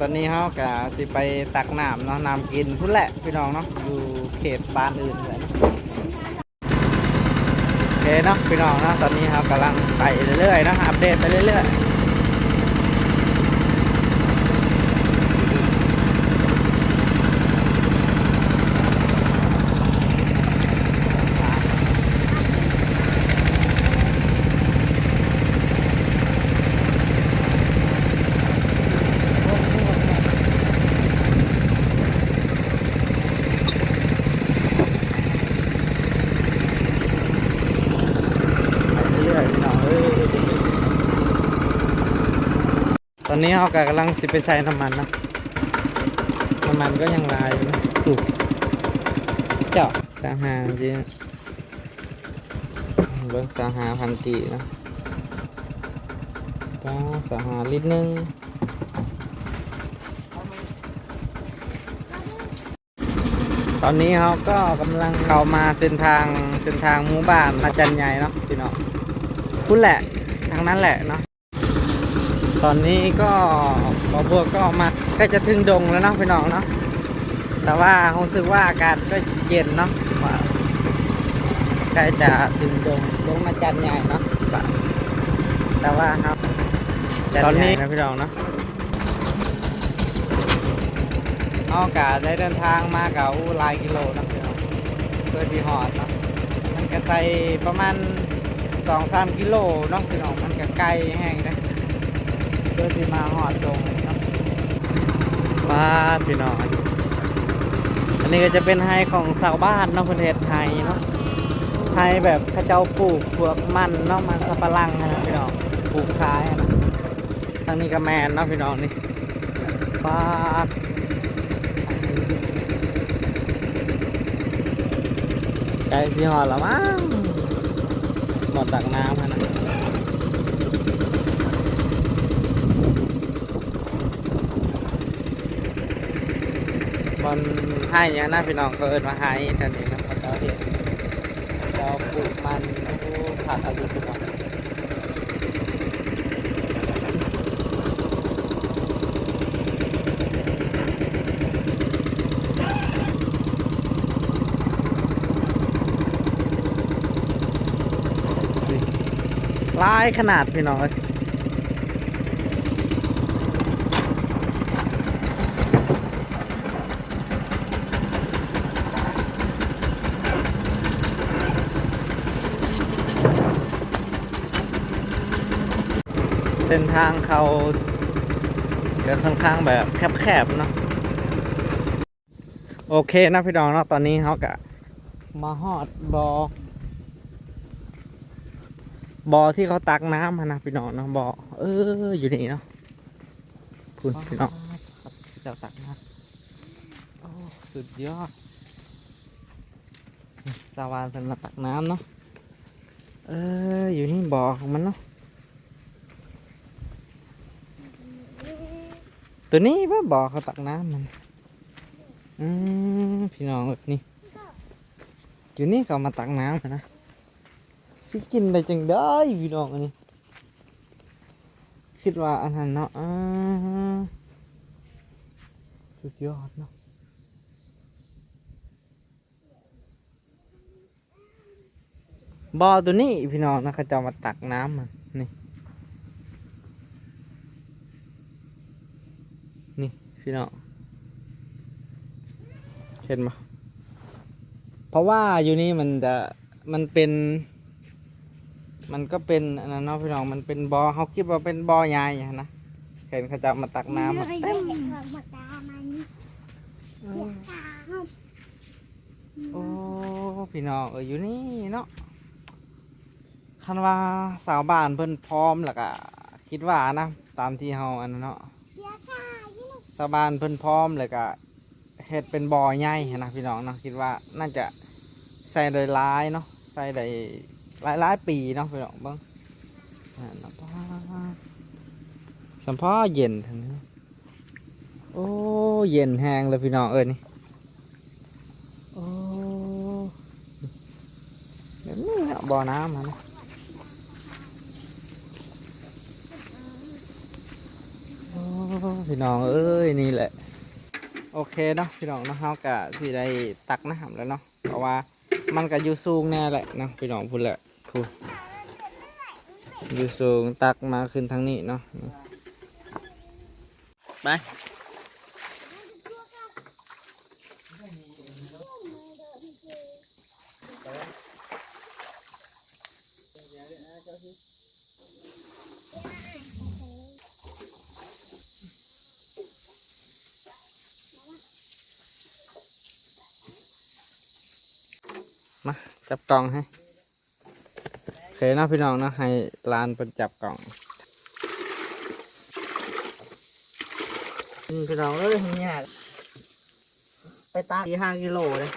ตอนนี้เขากะสิไปตักน้ำเนาะน้ำกินพุ่นแหละพี่น้องเนาะอยู่เขตบ้านอื่นเลยโอเคเนาะพี่น้องเนาะตอนนี้เขากำลังไปเรื่อยๆนะอัปเดตไปเรื่อยๆไปเรื่อยๆพี่น้องเอ้ยตอ นนี้เขากำลังสิไปใส่น้ำมันเนาะน้ำมันก็ยังลายอยู่นะถูกเจาะสาหาจริงเบิ้งสาหาพันกีเนาะก็สาหาลิตรหนึงตอนนี้เขาก็กำลังเข้ามาเส้นทางเส้นทางหมู่บ้านอาจันใหญ่เนาะพี่น้องพุ่นแหละทางนั้นแหละเนาะ ตอนนี้ก็บอบัวก็มาใกล้จะถึงดงแล้วเนาะพี่น้องเนาะแต่ว่ารู้สึกว่าอากาศก็เย็นเนาะใกล้จะถึงดงดงอาจารย์ใหญ่เนาะแต่ว่าครับตอนนี้นะพี่น้องเนาะอากาได้เดินทางมากับอู้หลายกิโลนะพี่น้องเพื่อที่หอดเนาะมันก็ใส่ประมาณสองสามกิโลเนาะพี่น้องมันก็ไกลแห้งนะ เพื่อที่มาหอดตรงเนาะป้าพี่น้องอันนี้ก็จะเป็นไฮของชาวบ้านเนาะประเทศไทยเนาะไฮแบบข้าเจ้าปลูกพวกมันเนาะมันสับปะรังนะพี่น้องปลูกขายอะนะทางนี้ก็แมนเนาะพี่น้องนี่ป้าดไก่สีหอดแล้วมั้งหมดตักน้ำฮะนะ บอลให้เนี่ยนะพี่น้องก็เอินมาให้ท่านนี้นะเขาเจ้าเห็นเราปลูกมันโอ้ผักอะไรพี่น้องลายขนาดพี่น้อง ส้นทางเขาก็ค่อนข้างแบบแคบๆเนาะโอเคนะพี่น้องเนาะตอนนี้เขากะมาฮอดบอบ่อที่เขาตักน้ำนะพี่น้องเนาะบ่อเอออยู่นี่เนาะคุณพี่น้องเจ้าตักน้ำโอ้สุดยอดสาวานสำหรับตักน้ำเนาะเอออยู่นี่บ่อของมันเนาะ ตัวนี้ว่าบ่อเขาตักน้ำมันอืมพี่น้องแบบนี้อยู่นี่เขามาตักน้ำนะสิกินได้จังได้พี่น้องอันนี้คิดว่าอันนั้นเนาะสุดยอดเนาะบ่อตัวนี้พี่น้องนะเขาจะมาตักน้ำมันนี่ นี่พี่น้องเห็นไหมเพราะว่าอยู่นี่มันจะมันเป็น มันก็เป็นอันนั้นเนาะพี่น้องมันเป็นบอเขาคิดว่าเป็นบอใหญ่อะนะเห็นเขาจะเอามาตักน้ำอะเต็มโอ้พี่น้องเอออยู่นี่เนาะคันว่าสาวบ้านเพิ่นพร้อมแล้วก็คิดว่านะ ตามที่เฮาอันนั้นเนาะ สาวบ้านเพิ่นพร้อมแล้วก็เฮ็ดเป็นบ่อใหญ่นะพี่น้องเนาะคิดว่าน่าจะใส่โดยร้ายเนาะใส่ได้หลายหลายปีเนาะพี่น้องเบิ้งอ่าน้ำพ่อสัมพ่อเย็นทั้งนี้โอ้เย็นแห้งเลยพี่น้องเอ้ยนี่โอ้เดี๋ยวนี้บ่อน้ำมันนะโอ้ พี่น้องเอ้ยนี่แหละ โอเคเนาะพี่น้องเนาะเฮากะสิได้ตักน้ำแล้วเนาะเพราะว่ามันก็อยู่สูงแน่แหละเนาะพี่น้องพูดแหละพูดอยู่สูงตักมาขึ้นทางนี้เนาะไป จับกล่องให้เคนะพี่น้องนะให้ลานเป็นจับกล่องพี่น้องเอ้ยเนี่ยไปตักที่ห้ากิโลเลย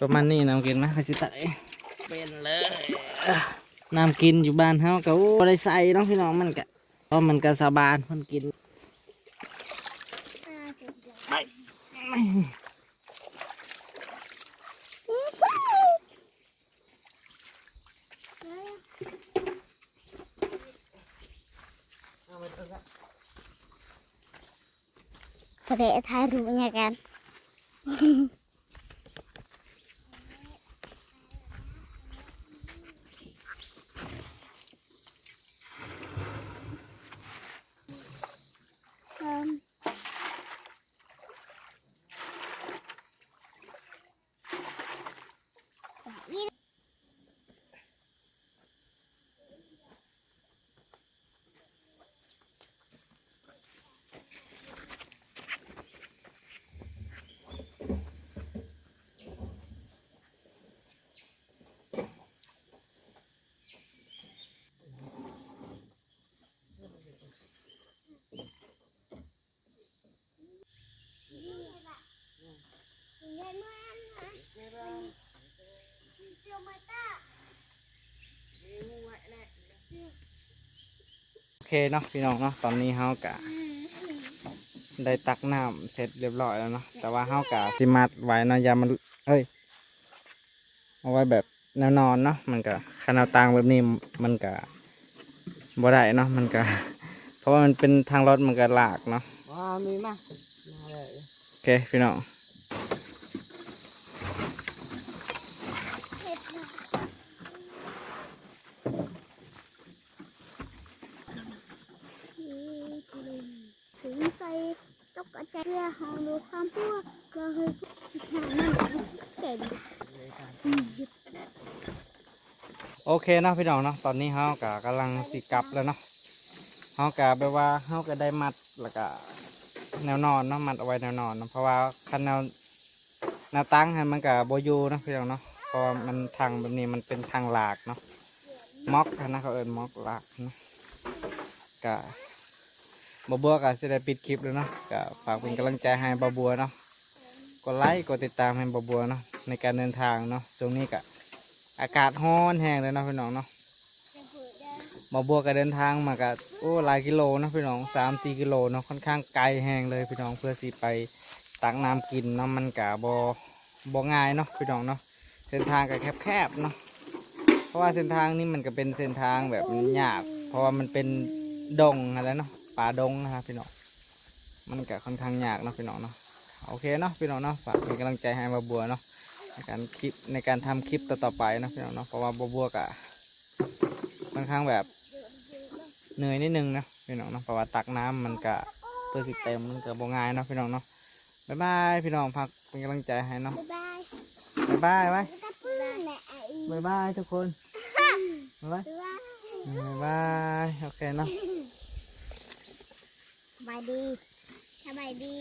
ประมาณนี้น้ำกินนะเขาสิตายเป็นเลยน้ำกินอยู่บ้านเฮาก็บ่ได้ใส่เน้องพี่น้องมันก็เพราะมันก็สบานมันกินไปเอาไปเถอะประเดี๋ยวถ่ายรูปเนี่ยกัน เคเนาะพี่น้องเนาะตอนนี้เฮากะได้ตักน้ำเสร็จเรียบร้อยแล้วเนาะแต่ว่าเฮากะสิมัดไว้เนาะอยามันเอ้ยเอาไว้แบบแนวนอนเนาะมันก็ขนาดต่างแบบนี้มันก็บ่ได้เนาะมันก็เพราะว่ามันเป็นทางรถมันก็ลากเนาะอ๋อมีมาโอเคพี่น้องถึงใส่ กกระจเรือหองดูความพัวก็เฮ้ยหามันเก่งโอเคเนาะพี่น้องเนาะตอนนี้เฮากะกำลังสิกลับแล้วเนาะเฮากะแบบว่าเฮาก็ได้มัดแล้วก็แนวนอนเนาะมัดเอาไว้แนวนอนเนาะเพราะว่าคันแนวแนวตั้งให้มันก็บ่อยู่เนาะพี่น้องเนาะเพราะมันทางแบบนี้มันเป็นทางหลากเนาะม็อกนะเขาเอิ้นม็อกหลากเนาะกะ บ่บัวก็สิได้ปิดคลิปแล้วเนาะก็ฝากเป็นกำลังใจให้บ่บัวเนาะกดไลค์กดติดตามให้บ่บัวเนาะในการเดินทางเนาะช่วงนี้ก็อากาศร้อนแห้งเลยเนาะพี่น้องเนาะมาบัวก็เดินทางมากับโอ้หลายกิโลเนาะพี่น้องสามสี่กิโลเนาะค่อนข้างไกลแห้งเลยพี่น้องเพื่อสิไปตักน้ำกินเนาะมันกะบอบอง่ายเนาะพี่น้องเนาะเส้นทางก็แคบๆเนาะเพราะว่าเส้นทางนี้มันก็เป็นเส้นทางแบบยาก เพราะว่ามันเป็นดงอะไรเนาะ ป่าดงนะครับพี่น้องมันก็ค่อนข้างยากเนาะพี่น้องเนาะโอเคเนาะพี่น้องเนาะฝากเป็นกำลังใจให้มาบัวเนาะในการคลิปในการทำคลิปต่อๆไปนะพี่น้องเนาะเพราะว่าบัวบัวกะค่อนข้างแบบเหนื่อยนิดนึงนะพี่น้องเนาะเพราะว่าตักน้ำมันกะเพื่อสิเต็มมันกะบ่ง่ายเนาะพี่น้องเนาะบ๊ายบายพี่น้องพักเป็นกำลังใจให้เนาะบ๊ายบายบ๊ายบายไว้บ๊ายบายทุกคนบ๊ายบายบ๊ายบายโอเคเนาะ บายดีสบายดี